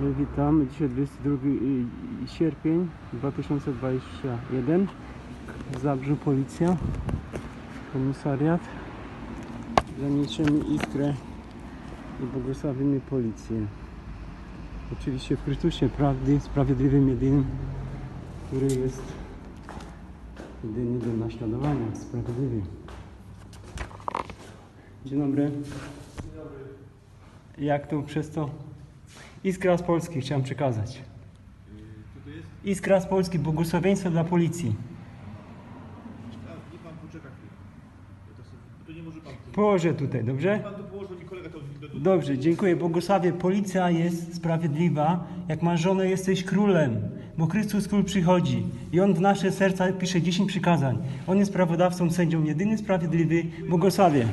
Witam, dzisiaj 22 sierpień 2021 w Zabrzu Policja Komisariat. Zaniesiemy iskrę i błogosławimy Policję. Oczywiście w Chrystusie Prawdy, Sprawiedliwym Jedynym który jest jedyny do naśladowania, sprawiedliwy. Dzień dobry. Jak tu przez to Iskra z Polski chciałem przekazać. Iskra z Polski, błogosławieństwo dla policji. Położę tutaj, dobrze? Dobrze, dziękuję. Błogosławię. Policja jest sprawiedliwa. Jak masz żonę, jesteś królem, bo Chrystus król przychodzi i On w nasze serca pisze 10 przykazań. On jest prawodawcą, sędzią, jedyny sprawiedliwy. Błogosławię.